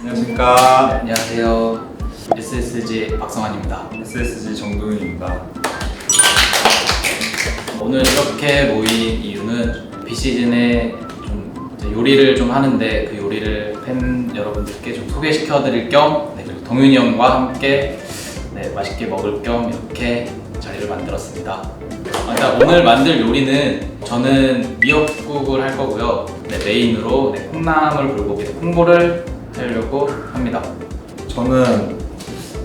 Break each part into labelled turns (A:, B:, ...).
A: 안녕하십니까.
B: 안녕하세요. SSG 박성환입니다.
A: SSG 정동윤입니다.
B: 오늘 이렇게 모인 이유는 비시즌에 좀 이제 요리를 좀 하는데 그 요리를 팬 여러분들께 좀 소개시켜 드릴 겸 네, 그리고 동윤이 형과 함께 네, 맛있게 먹을 겸 이렇게 자리를 만들었습니다. 아, 일단 오늘 만들 요리는 저는 미역국을 할 거고요. 네, 메인으로 네, 콩나물 불고기 홍보를 하려고 합니다.
A: 저는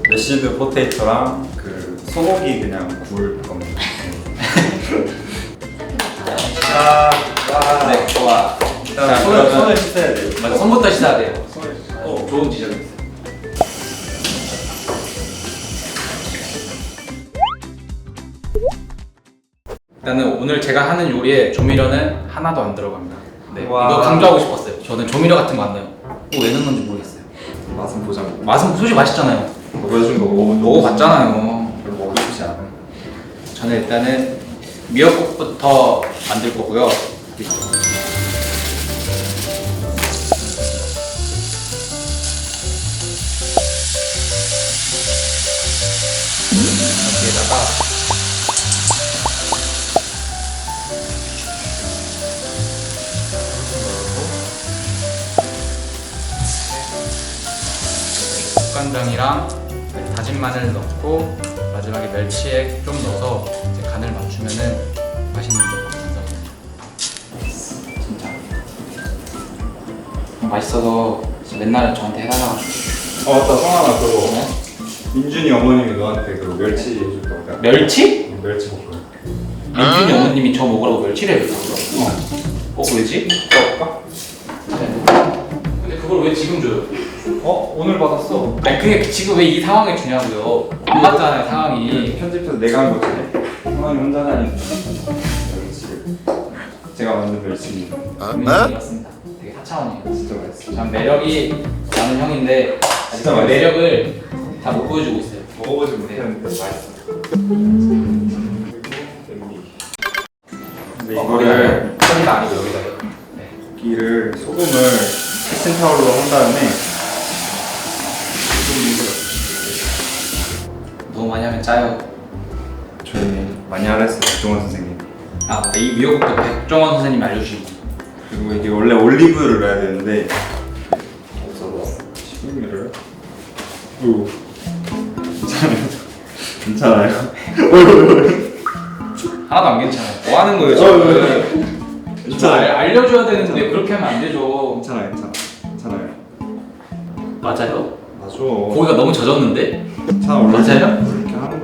A: 메시드 포테이토랑 그 소고기 그냥 구울 겁니다. 자, 와.
B: 네, 좋아.
A: 일단
B: 자,
A: 손을,
B: 그러면-
A: 손을 씻어야 돼요.
B: 맞아, 손부터 씻어야 돼요.
A: 손을 씻어야 돼요.
B: 어, 좋은 지적이었어요. 일단은 오늘 제가 하는 요리에 조미료는 하나도 안 들어갑니다. 네,
A: 와.
B: 이거 강조하고 싶었어요. 저는 조미료 같은 거 안 넣어요. 뭐왜 넣는지 모르겠어요.
A: 맛은 보자고.
B: 맛은 솔직히 맛있잖아요.
A: 보여준 거 먹어본 적
B: 먹어봤잖아요.
A: 별로 먹고 싶지 않아요.
B: 저는 일단은 미역국부터 만들 거고요. 국간장이랑 다진 마늘 넣고 마지막에 멸치액 좀 넣어서 이제 간을 맞추면은 맛있는 게. 진짜 맛있어서 진짜 맨날 저한테 해달라고
A: 어, 맞다. 성환아, 그거. 민준이 어머님이 너한테 그 멸치 해줬다고.
B: 멸치?
A: 멸치 볶음.
B: 민준이 어머님이 저 먹으라고 멸치를 해줬어. 어, 왜지?
A: 먹을까?
B: 근데 그걸 왜 지금 줘요?
A: 어? 오늘 받았어.
B: 아니 그게 지금 왜 이 상황에 주냐고요? 안 맞잖아요 상황이.
A: 편집해서 내가 한 거지. 성환이 혼자 다니는 멸치. 제가 만든 멸치입니다.
B: 분명이었습니다. 되게 사차원이에요.
A: 진짜 맛있어.
B: 참 매력이 많은 형인데 아직
A: 진짜
B: 그
A: 맛있어요.
B: 매력을 다 못 보여주고 있어요.
A: 먹어보지 못했는데 맛있어. 그리고 냄비. 근데
B: 어,
A: 이거를
B: 여기다 아니고 여기다. 네.
A: 고기를 소금을 키친타올로 한 다음에
B: 짜요.
A: 저희 많이 알았어요 백종원 선생님.
B: 아, 이 미역국도 백종원 선생님이 알려주신 거.
A: 그리고 이게 원래 올리브유를 넣어야 되는데 없어서 식용유를. 오. 괜찮아요. 괜찮아요.
B: 하나도 안 괜찮아요. 뭐 하는 거예요
A: 어,
B: 지금?
A: 왜, 왜?
B: 좀
A: 괜찮아요.
B: 알, 알려줘야 되는데 그렇게 하면 안 되죠.
A: 괜찮아요, 괜찮아. 괜찮아요.
B: 맞아요?
A: 맞아.
B: 고기가 너무 젖었는데?
A: 괜찮아 원래
B: 맞아요?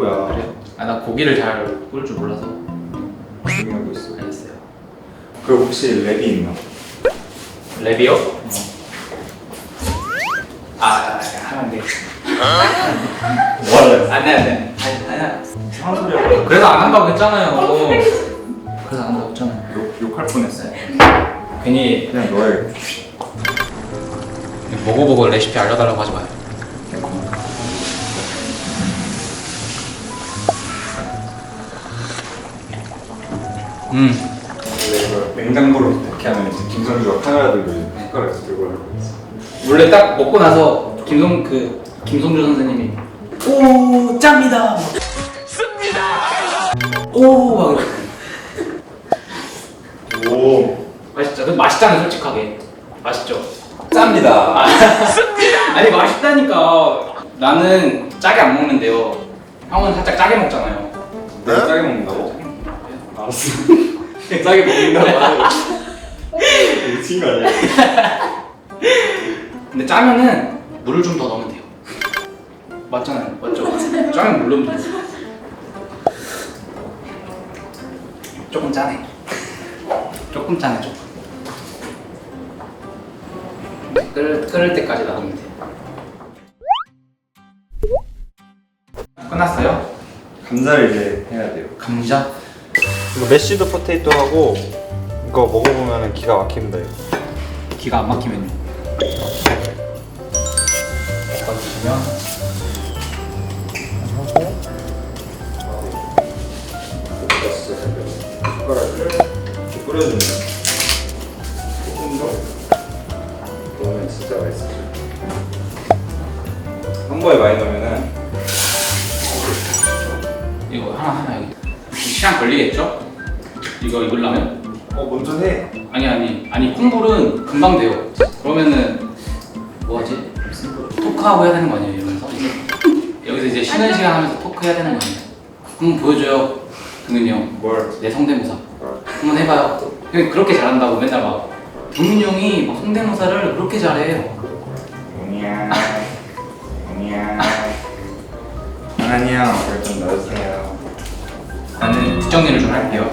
A: 거야.
B: 그래요? 아, 나 고기를 잘 구울 줄 몰라서
A: 조용히 하고 있어.
B: 알겠어요.
A: 그 혹시 랩이 있나?
B: 랩이요? 아, 아, 아, 하면 안 돼.
A: 뭐하래?
B: 안 돼, 안 돼. 아니, 아니야.
A: 이상한 소리 하고
B: 그래서 안 한다고 했잖아요. 그래서 안 한다고 했잖아요.
A: 욕, 욕할 뻔했어요.
B: 괜히
A: 그냥 너의
B: 먹어보고 레시피 알려달라고 하지 마요. 음,
A: 원래 이걸 냉장고로 이렇게 하면 이제 김성주가 카메라 들고 이제 숟가락 들고 하고 있어.
B: 원래 딱 먹고 나서 김성 그 김성주 선생님이 오 짭니다. 씁니다. 오막
A: 오.
B: 맛있죠. 근데 맛있잖아요, 솔직하게. 맛있죠.
A: 짭니다.
B: 아니 맛있다니까. 나는 짜게 안 먹는데요. 형은 살짝 짜게 먹잖아요.
A: 내가 짜게 먹는다고? 알았어.
B: 짜게 먹는다고.
A: 미친 거 아니야?
B: 근데 짜면은 물을 좀 더 넣으면 돼요. 맞잖아요. 맞죠? 짜면 물 넣으면 돼요. 조금 짜네. 조금 짜네 조금. 끓을, 끓을 때까지 놔두면 돼요. 끝났어요?
A: 감자를 이제 해야 돼요.
B: 감자?
A: 이거 메시드 포테이토하고 이거 먹어보면 기가 막힙니다. 이거.
B: 기가 안 막히면요. 섞어주시면
A: 숟가락을 이렇게 뿌려주면 조금 더 넣으면 진짜 맛있어요. 번에 많이 넣으면은
B: 이거 하나 하나 여기 시간 걸리겠죠? 이거 익으려면?
A: 어 먼저 해.
B: 아니 아니 아니 콩불은 금방 돼요. 그러면은 뭐하지? 토크하고 해야 되는 거 아니에요 이러면서 여기서 이제 쉬는 시간 하면서 토크 해야 되는 거 아니에요? 한번 보여줘요 동윤이 형.
A: 뭘?
B: 내 성대모사 한번 해봐요. 형이 그렇게 잘한다고 맨날 막 동윤이 형이 막 성대모사를 그렇게 잘해요.
A: 뭐냐? 뭐냐? 하나님 형, 그걸 좀 넣어주세요.
B: 나는 뒷정리를 좀 할게요.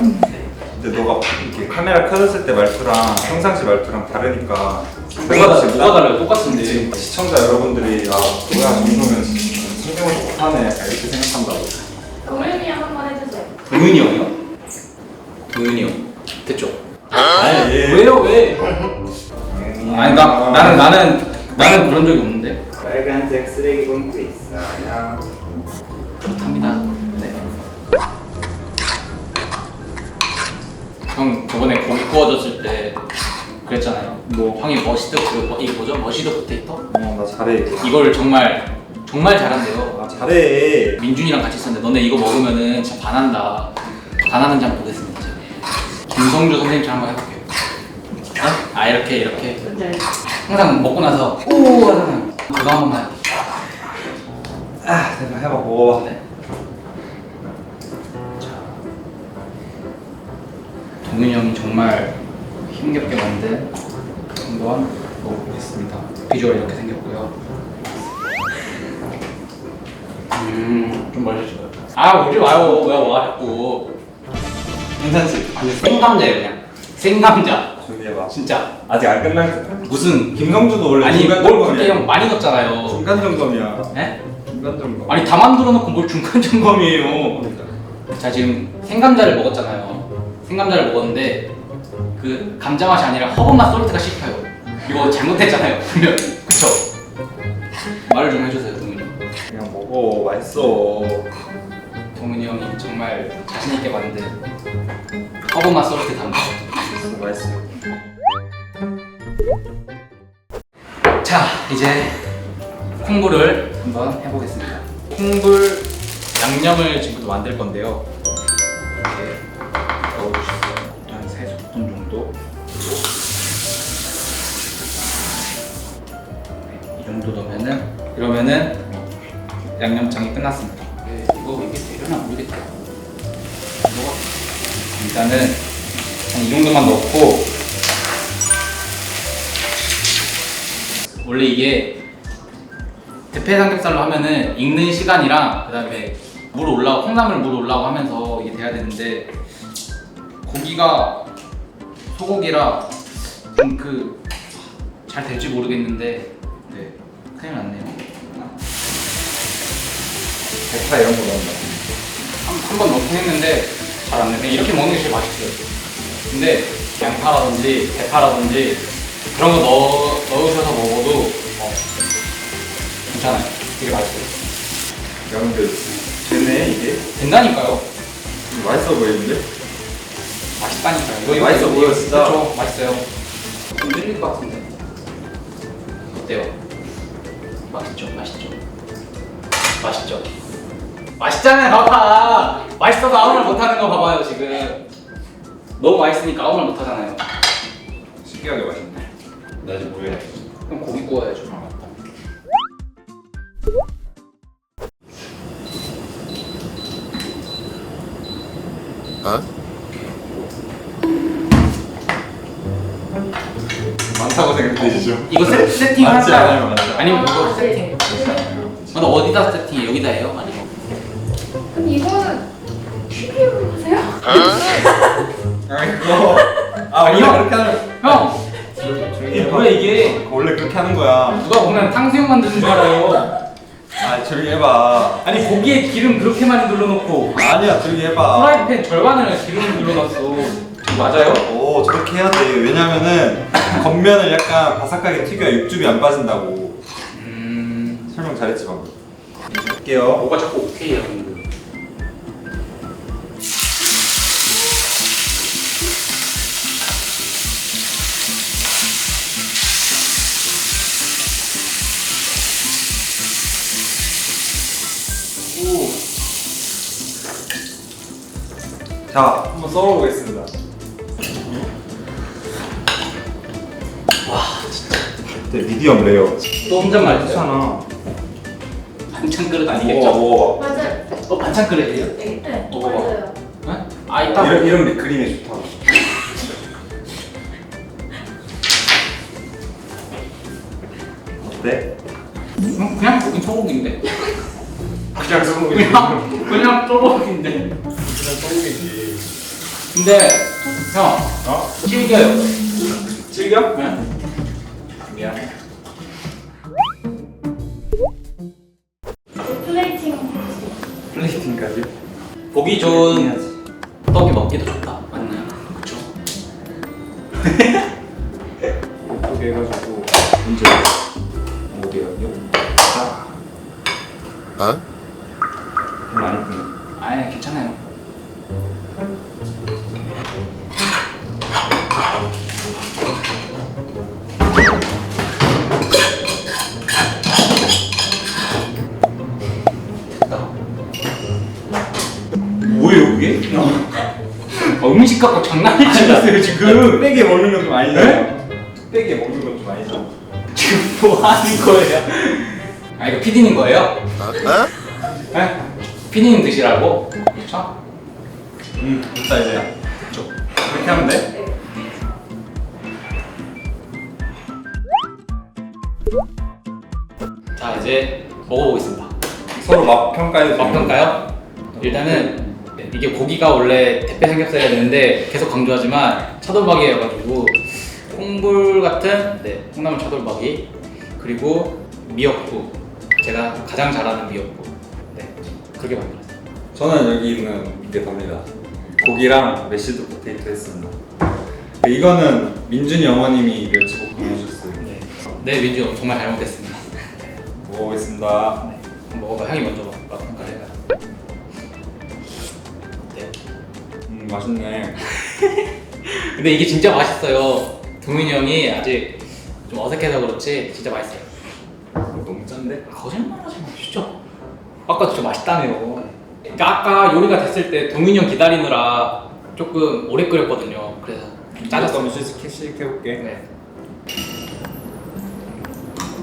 A: 근데 너가 이렇게 카메라 켜졌을 때 말투랑 평상시 말투랑 다르니까
B: 뭐가 다 뭐가 달라요? 똑같은데.
A: 시청자 여러분들이 아 뭐야 정도면 성대모사 못하네 약간 이렇게 생각한다고
C: 동현이 한번 해주세요.
B: 동윤이 형이요? 동윤이 형 됐죠?
A: 아니 예.
B: 왜요 왜? 아니 나 나는 나는 나는 그런 적이 없는데
A: 빨간색 쓰레기 봉투 있어요
B: 그렇답니다. 네. 형 저번에 고기 구워줬을 때 그랬잖아요. 뭐 형이 머시드 그 뭐- 이 뭐죠 머시드 포테이토
A: 어나 잘해
B: 이걸 정말 정말 잘한대요.
A: 아 잘해
B: 민준이랑 같이 있었는데 너네 이거 먹으면은 진짜 반한다. 반하는지 한번 보겠습니다. 제가. 김성주 선생님처럼 한번 해볼게요. 어? 아 이렇게 이렇게
C: 뭔지?
B: 항상 먹고 나서 오 하잖아요. 그거 한 번만 해볼게요.
A: 아 내가 해봐 먹어봐
B: 네. 동윤이 형이 정말 힘겹게 만든 한번 먹어보겠습니다. 비주얼 이렇게 생겼고요. 음, 좀 멀리져요. 아, 오지 마요. 뭐야, 와, 자꾸.
A: 괜찮지?
B: 아니, 생감자예요, 그냥. 생감자.
A: 준비해봐
B: 진짜.
A: 아직 안 끝났어
B: 무슨.
A: 김성주도 원래
B: 아니,
A: 중간
B: 뭘
A: 점검이야
B: 그렇게 형 많이 넣었잖아요.
A: 중간 점검이야
B: 예?
A: 중간 점검
B: 아니, 다 만들어 놓고 뭘 중간 점검이에요.
A: 그러니까.
B: 자 지금 생감자를 먹었잖아요. 생감자를 먹었는데 그 감자 맛이 아니라 허브 맛 솔트가 씹혀요. 이거 잘못했잖아요. 분명. 그쵸? 말을 좀 해주세요, 동민이. 형.
A: 그냥 먹어 맛있어
B: 동민이 형이 정말 자신 있게 만든 허브 맛 솔트 담가.
A: 맛있어 맛있어
B: 자 이제 콩불을 한번 해보겠습니다. 콩불 양념을 지금부터 만들 건데요. 이러면은 양념장이 끝났습니다. 네, 이거 이게 되려나 모르겠다. 이거 일단은 한 이 정도만 넣고 원래 이게 대패 삼겹살로 하면은 익는 시간이랑 그다음에 물 올라오고 콩나물 물 올라오고 하면서 이게 돼야 되는데 고기가 소고기라 좀 그 잘 될지 모르겠는데 네 큰일 났네요
A: 대파 이런 거 넣는다
B: 한번 넣긴 했는데 잘 안 되네 이렇게 먹는 게 제일 맛있어요 근데 양파라든지 대파라든지 그런 거 넣어, 넣으셔서 먹어도 어, 괜찮아요 되게 맛있어요
A: 양들 되네 이게
B: 된다니까요
A: 맛있어 보이는데?
B: 맛있다니까요.
A: 이거 맛있어 보여, 진짜.
B: 그렇죠, 맛있어요. 좀 밀릴 것 같은데. 어때요? 맛있죠, 맛있죠. 맛있죠. 맛있잖아요, 봐봐. 맛있어서 아무 말 못하는 거 봐봐요 지금. 너무 맛있으니까 아무 말 못하잖아요.
A: 신기하게 맛있네 나 아직 뭐해
B: 그럼 고기 구워야죠.
A: 많다고 생각되시죠?
B: 이거 세, 세팅
A: 맞지
B: 할까요?
A: 않아요, 맞지
B: 아니면 이거
C: 아,
B: 세팅? 근데 어디다 세팅해? 여기다 해요? 아니면?
C: 아니
A: 아 이거 아 원래
B: 아니요.
A: 그렇게 하는
B: 형!
A: 조용히
B: 이게
A: 해봐.
B: 뭐야 이게?
A: 원래 그렇게 하는 거야
B: 누가 보면 탕수육 만드는 줄 알아요.
A: 아 조용히 해봐
B: 아니 고기에 기름 그렇게 많이 눌러놓고
A: 아니야 조용히 해봐
B: 프라이팬 절반을 기름 눌러놨어. 맞아요?
A: 오 저렇게 해야 돼 왜냐면은 겉면을 약간 바삭하게 튀겨야 육즙이 안 빠진다고
B: 음...
A: 설명 잘했지 방금 이제 할게요
B: 뭐가 자꾸 오케이야 근
A: 자, 한번 썰어보겠습니다.
B: 와 진짜
A: 네, 미디엄 레어.
B: 또 혼잣 말이잖아
A: 괜찮아.
B: 반찬 그릇
A: 먹어봐,
B: 아니겠죠?
A: 먹어봐.
C: 맞아요.
B: 어 반찬 그릇이에요?
C: 네, 네
B: 먹어봐.
C: 맞아요.
B: 네? 아 이따
A: 이런, 이런 게 그림에 좋다. 어때?
B: 음, 그냥 고긴 소고기인데
A: 그냥 소고기.
B: 그냥 그냥 소고기인데
A: 그냥 소고기지.
B: 근데 형
A: 어?
B: 질겨요
A: 질겨?
B: 네.
A: 미안.
C: 플레이팅.
A: 플레이팅까지?
B: 보기 좋은 떡이 먹기도 좋다 맞나요? 그쵸?
A: 예쁘게 해가지고 언제 오게요? 자.
D: 어?
B: 음식 갖고 장난치셨어요 지금
A: 뚝배기에 먹는 건 좀 아니잖아요. 뚝배기에 먹는 건 좀 아니잖아.
B: 지금 뭐 하는 거예요? 아 이거 피디님 거예요? 네? 피디님 드시라고? 그렇죠?
A: 음, 됐다 이제.
B: 그렇죠
A: 이렇게 하면 돼?
B: 자 이제 먹어보겠습니다
A: 서로 맛 평가해 주세요.
B: 맛평가요? 일단은 이게 고기가 원래 대패 삼겹살이었는데 계속 강조하지만 차돌박이여가지고 콩불 같은 네, 콩나물 차돌박이 그리고 미역국 제가 가장 잘하는 미역국 네 그렇게 만들었어요
A: 저는 여기 있는 이게 답니다. 고기랑 메시드 포테이토 했습니다. 이거는 민준이 어머님이 멸치볶음 해주셨어요.
B: 네, 네 민주 정말 잘 먹겠습니다
A: 먹어보겠습니다.
B: 한번 먹어봐 향이 먼저 해봐요
A: 맛있네.
B: 근데 이게 진짜 맛있어요 동민이 형이 아직 좀 어색해서 그렇지 진짜 맛있어요
A: 너무 짠데?
B: 거짓말하지 마 진짜 아까 진짜 맛있다네요 그러니까 아까 요리가 됐을 때 동민이 형 기다리느라 조금 오래 끓였거든요 그래서 좀 짜졌어
A: 한번 시식 시식 해 볼게.
B: 네.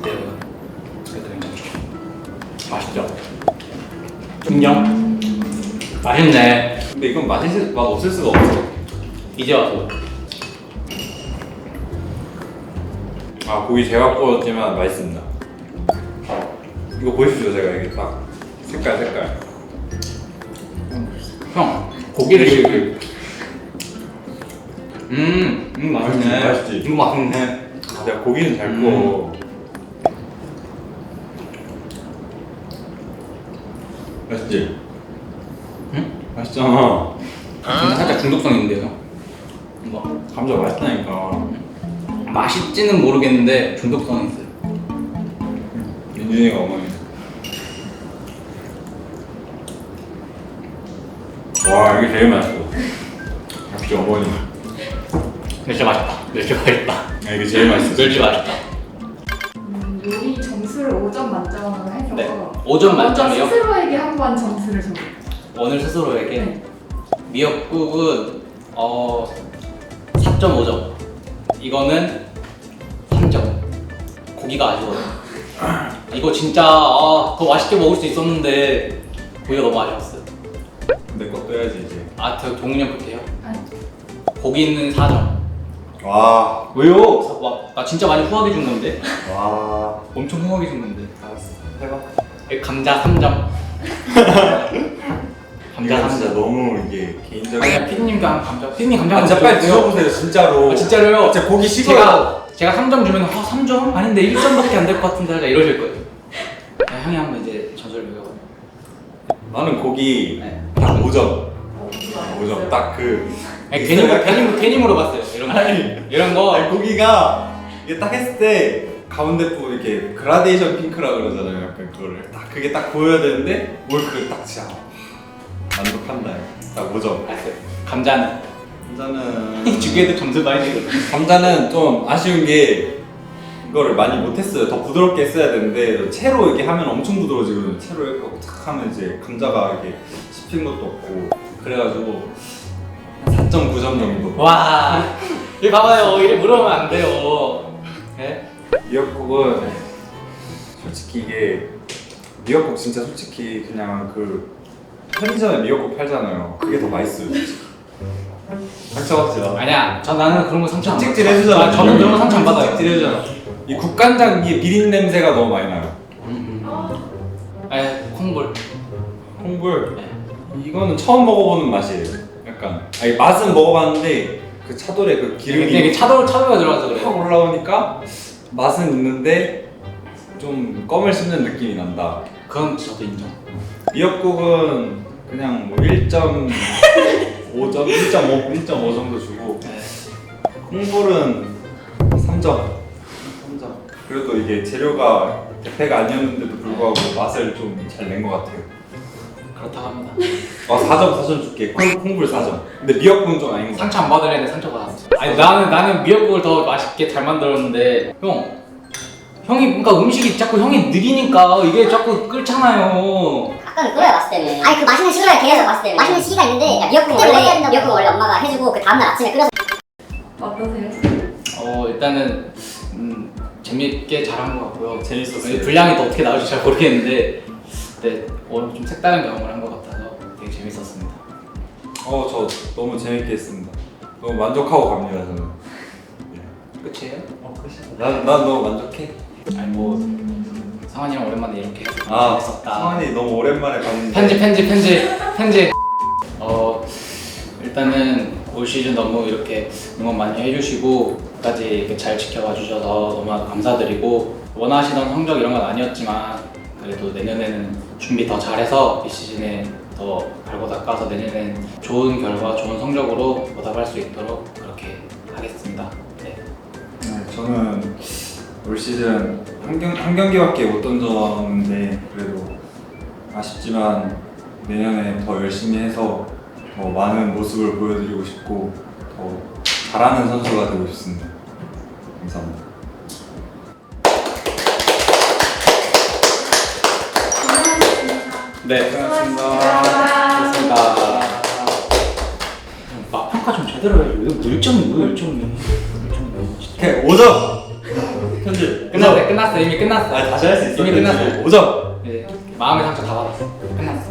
B: 네 여러분 그래도 괜찮죠 맛있죠? 인정? 맛있네
A: 근데 이건 맛있을 맛 없을 수가 없어.
B: 이제 와서
A: 아 고기 제가 구웠지만 맛있습니다. 이거 보십시오 제가 여기 딱 색깔 색깔.
B: 형 고기를
A: 이게
B: 이렇게 음, 음 맛있네
A: 맛있지, 맛있지.
B: 이거 맛있네
A: 아, 내가 고기는 잘
B: 음.
A: 구워. 맛있지?
B: 응?
A: 맛있잖아.
B: 저는 살짝 중독성 있는데요 이거
A: 감자 맛있다니까.
B: 맛있지는 모르겠는데 중독성 있어요
A: 민준이가 어머니. 와 이게 제일 맛있어. 역시 어머니.
B: 멸치 맛있다 멸치 맛있다
A: 아 이게 제일 맛있어.
B: 멸치 맛있다
C: 음, 요리 점수를 5점 만점으로 해서
B: 네 5점
C: 먼저
B: 만점이요?
C: 스스로에게 한 번 점수를 줘.
B: 오늘 스스로에게
C: 네.
B: 미역국은 어 4.5점 이거는 3점 고기가 아쉬워요 이거 진짜 아, 더 맛있게 먹을 수 있었는데 고기가 너무 아쉬웠어요
A: 내 것도 해야지 이제.
B: 아, 저 동훈이 형 볼게요
C: 아니,
B: 고기는 4점
A: 와.
B: 왜요? 와, 나 진짜 많이 후하게 준 건데
A: 와.
B: 엄청 후하게 준 건데
A: 알았어. 해봐.
B: 에, 감자 3점 감자
A: 이거 진짜
B: 3점
A: 너무 이게 개인적인.
B: 아니야 피디님도 한 감자 피디님 감자
A: 아,
B: 한
A: 진짜
B: 점
A: 빨리
B: 주세요.
A: 드셔보세요 진짜로.
B: 아, 진짜로요?
A: 진짜 고기 식어요.
B: 제가 제가 3점 주면 아 3점? 아닌데 1점밖에 안 될 것 같은데 약간 이러실 거예요. 아, 형이 한번 이제 저절 외워.
A: 나는 고기
B: 네.
A: 딱 5점. 5점 딱 그.
B: 아니, 괜히 물- 괜히 괜히 물어봤어요. 이런 거.
A: 아니.
B: 이런 거.
A: 아니 고기가 이게 딱 했을 때 가운데 부분 이렇게 그라데이션 핑크라 그러잖아요. 약간 그거를 딱 그게 딱 보여야 되는데 뭘그딱 진짜 만족한다. 딱 5점.
B: 알았어요. 감자는
A: 감자는
B: 주기에도 점수 많이 주거든.
A: 감자는 좀 아쉬운 게 이거를 많이 못했어요. 더 부드럽게 했어야 되는데 채로 이렇게 하면 엄청 부드러워지거든요. 채로 이렇게 하고 탁 하면 이제 감자가 이렇게 씹힌 것도 없고 그래가지고 4.9점 정도.
B: 와 이거 봐봐요 이래 물어보면 안 돼요 네?
A: 미역국은 솔직히 이게 미역국 진짜 솔직히 그냥 그 편의점에 미역국 팔잖아요. 그게 더 맛있어요. 상처받지 마.
B: 아니야 전 나는 그런 거 상처 안
A: 찍찍
B: 받아요.
A: 해주잖아.
B: 아, 저는 그런 거 상처 안 받아요
A: 찍찍 해주잖아. 이 국간장 이 비린 냄새가 너무 많이 나요.
B: 음, 음. 에 콩불
A: 콩불
B: 네.
A: 이거는 처음 먹어보는 맛이에요. 약간 아니 맛은 먹어봤는데 그 차돌에 그
B: 기름이 이게 차돌 차돌가 들어가서
A: 확
B: 그래요
A: 올라오니까 맛은 있는데 좀 껌을 씹는 느낌이 난다.
B: 그건 저도 인정
A: 미역국은 그냥 뭐 1.5점, 1.5, 1.5 정도 주고
B: 네.
A: 콩불은 3점. 3점. 그래도 이게 재료가 대패가 아니었는데도 불구하고 맛을 좀 잘 낸 것 같아요.
B: 그렇다고 합니다
A: 아 4점 4점 줄게. 콩, 콩불 4점. 근데 미역국은 좀 아닌 것 같아.
B: 상처 안 받으려는데 상처 받았어 아니 나는 나는 미역국을 더 맛있게 잘 만들었는데 형 형이 뭔가 음식이 자꾸 형이 느리니까 이게 자꾸 끓잖아요
E: 아까는 끓여야 맛있대네 아니 그 맛있는 시기가 계속 맛있대요 맛있는 시기가 있는데 야, 미역국 원래 미역국 원래 엄마가 해주고 그 다음날 아침에 끓여서
C: 어떠세요?
B: 어 일단은 음, 재밌게 잘한 것 같고요
A: 재밌었어요.
B: 분량이 또 어떻게 나올지 잘 모르겠는데 근데 오늘 좀 색다른 경험을 한 것 같아서 되게 재밌었습니다
A: 어, 저 너무 재밌게 했습니다. 너무 만족하고 갑니다, 저는.
B: 끝이에요?
A: 어, 끝이야. 난, 난 너무 만족해.
B: 아니 뭐 상환이랑 오랜만에 이렇게
A: 아,
B: 재밌었다
A: 성환이 너무 오랜만에 봤는데.
B: 편집 편집 편집 편집 어 일단은 올 시즌 너무 이렇게 응원 많이 해주시고 끝까지 이렇게 잘 지켜봐 주셔서 너무나도 감사드리고 원하시던 성적 이런 건 아니었지만 그래도 내년에는 준비 더 잘해서 이 시즌에 더 갈고 닦아서 내년엔 좋은 결과 좋은 성적으로 보답할 수 있도록 그렇게 하겠습니다 네.
A: 네, 저는 올 시즌 한, 경, 한 경기밖에 못 던졌는데 그래도 아쉽지만 내년에 더 열심히 해서 더 많은 모습을 보여드리고 싶고 더 잘하는 선수가 되고 싶습니다.
C: 감사합니다.
B: 네
A: 고맙습니다.
B: 고맙습니다 아 평가 좀 제대로 해줘 왜 1점이 왜 1점이 1점이 진짜
A: 오케이 5점. 편집.
B: 끝났어요 끝났어 이미 끝났어
A: 아 다시 할 수 있어.
B: 이미 끝났어요
A: 5점.
B: 네, 마음의 상처 다 받았어. 끝났어.